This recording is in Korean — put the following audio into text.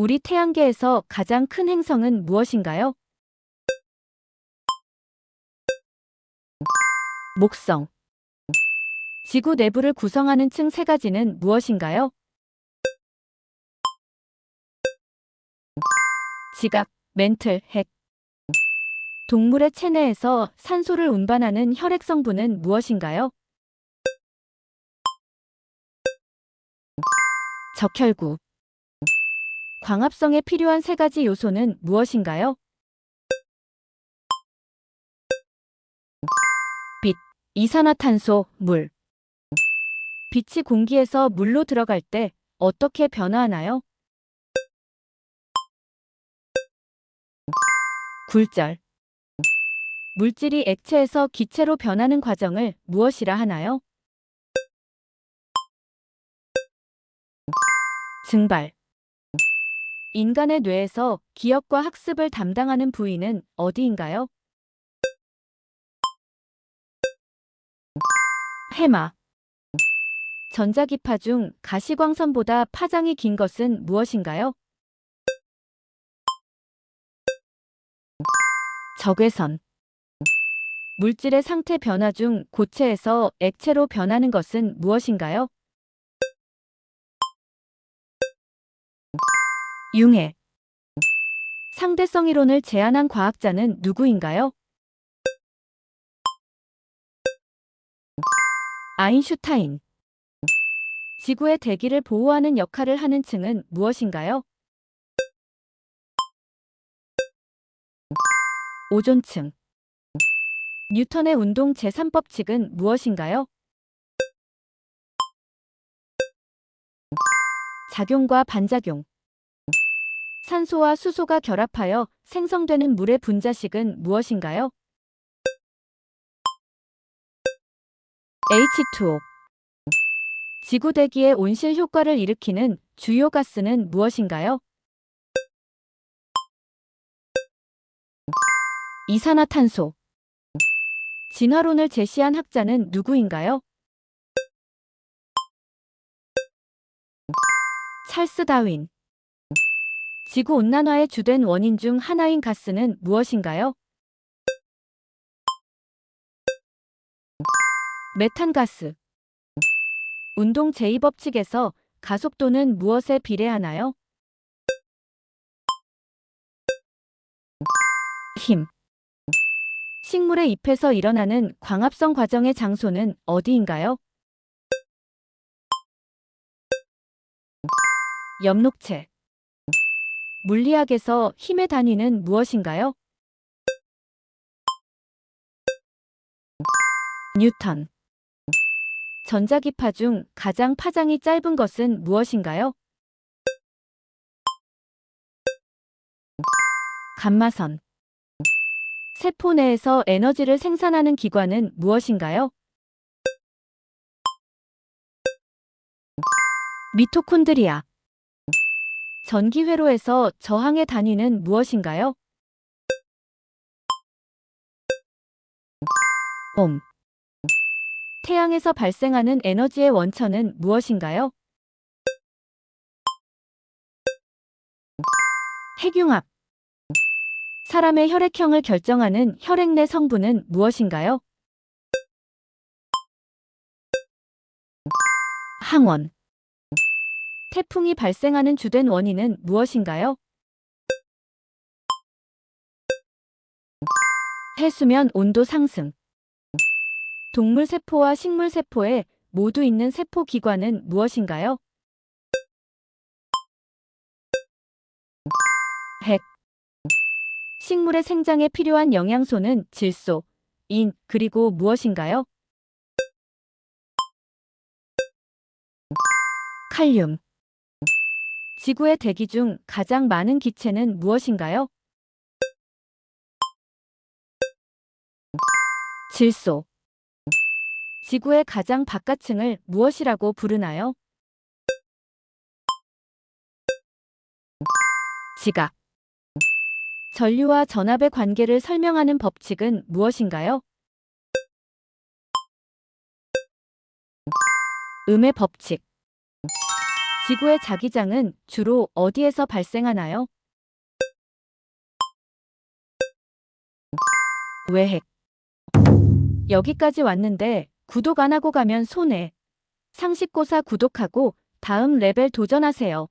우리 태양계에서 가장 큰 행성은 무엇인가요? 목성. 지구 내부를 구성하는 층 세 가지는 무엇인가요? 지각, 멘틀, 핵. 동물의 체내에서 산소를 운반하는 혈액 성분은 무엇인가요? 적혈구. 광합성에 필요한 세 가지 요소는 무엇인가요? 빛, 이산화탄소, 물. 빛이 공기에서 물로 들어갈 때 어떻게 변화하나요? 굴절. 물질이 액체에서 기체로 변하는 과정을 무엇이라 하나요? 증발. 인간의 뇌에서 기억과 학습을 담당하는 부위는 어디인가요? 해마. 전자기파 중 가시광선보다 파장이 긴 것은 무엇인가요? 적외선. 물질의 상태 변화 중 고체에서 액체로 변하는 것은 무엇인가요? 융해. 상대성 이론을 제안한 과학자는 누구인가요? 아인슈타인. 지구의 대기를 보호하는 역할을 하는 층은 무엇인가요? 오존층. 뉴턴의 운동 제3법칙은 무엇인가요? 작용과 반작용. 산소와 수소가 결합하여 생성되는 물의 분자식은 무엇인가요? H2O. 지구 대기의 온실 효과를 일으키는 주요 가스는 무엇인가요? 이산화탄소. 진화론을 제시한 학자는 누구인가요? 찰스 다윈. 지구 온난화의 주된 원인 중 하나인 가스는 무엇인가요? 메탄가스. 운동 제2법칙에서 가속도는 무엇에 비례하나요? 힘. 식물의 잎에서 일어나는 광합성 과정의 장소는 어디인가요? 엽록체. 물리학에서 힘의 단위는 무엇인가요? 뉴턴. 전자기파 중 가장 파장이 짧은 것은 무엇인가요? 감마선. 세포 내에서 에너지를 생산하는 기관은 무엇인가요? 미토콘드리아. 전기 회로에서 저항의 단위는 무엇인가요? 옴. 태양에서 발생하는 에너지의 원천은 무엇인가요? 핵융합. 사람의 혈액형을 결정하는 혈액 내 성분은 무엇인가요? 항원. 태풍이 발생하는 주된 원인은 무엇인가요? 해수면 온도 상승. 동물 세포와 식물 세포에 모두 있는 세포 기관은 무엇인가요? 핵. 식물의 생장에 필요한 영양소는 질소, 인, 그리고 무엇인가요? 칼륨. 지구의 대기 중 가장 많은 기체는 무엇인가요? 질소. 지구의 가장 바깥층을 무엇이라고 부르나요? 지각. 전류와 전압의 관계를 설명하는 법칙은 무엇인가요? 음의 법칙. 지구의 자기장은 주로 어디에서 발생하나요? 외핵. 여기까지 왔는데 구독 안 하고 가면 손해. 상식고사 구독하고 다음 레벨 도전하세요.